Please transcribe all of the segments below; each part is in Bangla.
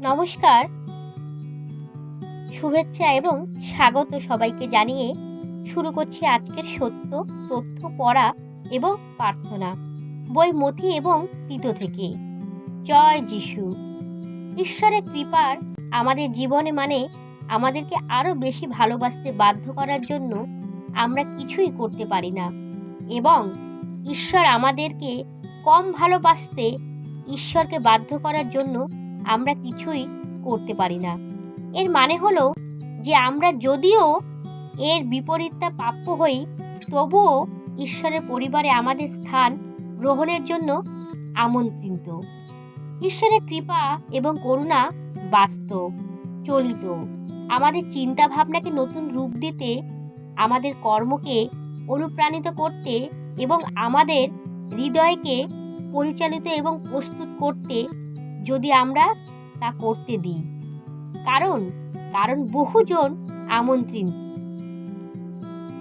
নমস্কার। শুভেচ্ছা এবং স্বাগত সবাইকে জানিয়ে শুরু করছি আজকের সত্য, তথ্য, পড়া এবং প্রার্থনা। বই মথি এবং তিতো থেকে। জয় যিশু। ঈশ্বরের কৃপার আমাদের জীবনে মানে আমাদেরকে আরও বেশি ভালোবাসতে বাধ্য করার জন্য আমরা কিছুই করতে পারি না। এবং ঈশ্বর আমাদেরকে কম ভালোবাসতে ঈশ্বরকে বাধ্য করার জন্য আমরা কিছুই করতে পারি না। এর মানে হলো যে আমরা যদিও এর বিপরীতটা প্রাপ্য হই, তবুও ঈশ্বরের পরিবারে আমাদের স্থান গ্রহণের জন্য আমন্ত্রিত। ঈশ্বরের কৃপা এবং করুণা বাস্তব, চলিত। আমাদের চিন্তা ভাবনাকে নতুন রূপ দিতে, আমাদের কর্মকে অনুপ্রাণিত করতে এবং আমাদের হৃদয়কে পরিচালিত এবং প্রস্তুত করতে যদি আমরা তা করতে দিই। কারণ কারণ বহুজন আমন্ত্রিত।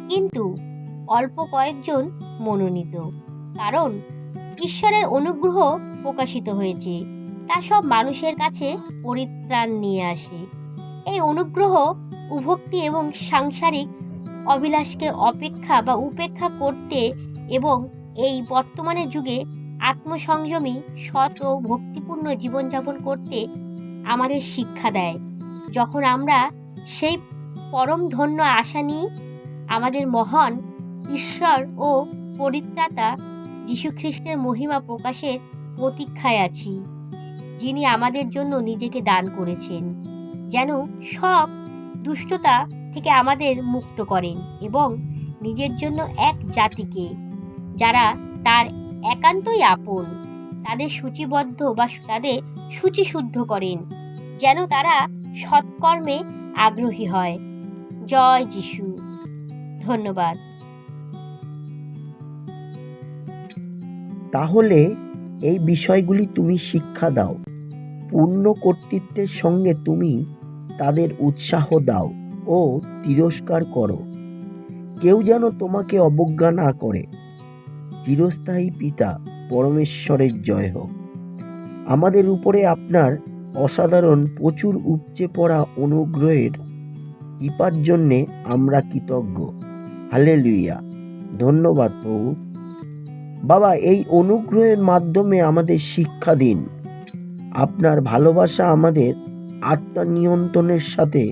কিন্তু অল্প কয়েকজন মনোনীত। কারণ, ঈশ্বরের অনুগ্রহ প্রকাশিত হয়েছে। তা সব মানুষের কাছে পরিত্রাণ নিয়ে আসে। এই অনুগ্রহ উভক্তি এবং সাংসারিক অভিলাষকে অপেক্ষা বা উপেক্ষা করতে এবং এই বর্তমানে যুগে আত্মসংযমী, সৎ ও ভক্তিপূর্ণ জীবনযাপন করতে আমাদের শিক্ষা দেয়। যখন আমরা সেই পরম ধন্য আশা নিয়ে আমাদের মহান ঈশ্বর ও পরিত্রাতা যীশুখ্রিস্টের মহিমা প্রকাশের প্রতীক্ষায় আছি, যিনি আমাদের জন্য নিজেকে দান করেছেন, যেন সব দুষ্টতা থেকে আমাদের মুক্ত করেন এবং নিজের জন্য এক জাতিকে, যারা তার একান্তই আপন। তাদের সূচিবদ্ধ বা তাদের সূচিশুদ্ধ করেন, যেন তারা সৎকর্মে আগ্রহী হয়। জয় যিশু। ধন্যবাদ। তাহলে এই বিষয়গুলি তুমি শিক্ষা দাও। পূর্ণ কর্তৃত্বের সঙ্গে তুমি তাদের উৎসাহ দাও ও তিরস্কার করো। কেউ যেন তোমাকে অবজ্ঞা না করে। চিরস্থায়ী পিতা পরমেশ্বরের জয় হোক। আমাদের উপরে আপনার অসাধারণ প্রচুর উপচে পড়া অনুগ্রহের কৃপার জন্যে আমরা কৃতজ্ঞ। হালে লুইয়া ধন্যবাদ প্রভু। বাবা, এই অনুগ্রহের মাধ্যমে আমাদের শিক্ষা দিন। আপনার ভালোবাসা আমাদের আত্মনিয়ন্ত্রণের সাথে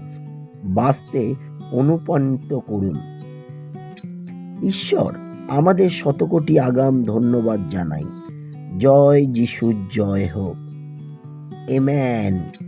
বাঁচতে অনুপ্রাণিত করুন। ঈশ্বর আমাদের শতকোটি আগাম ধন্যবাদ জানাই। জয় যিশুর জয় হোক। এম্যান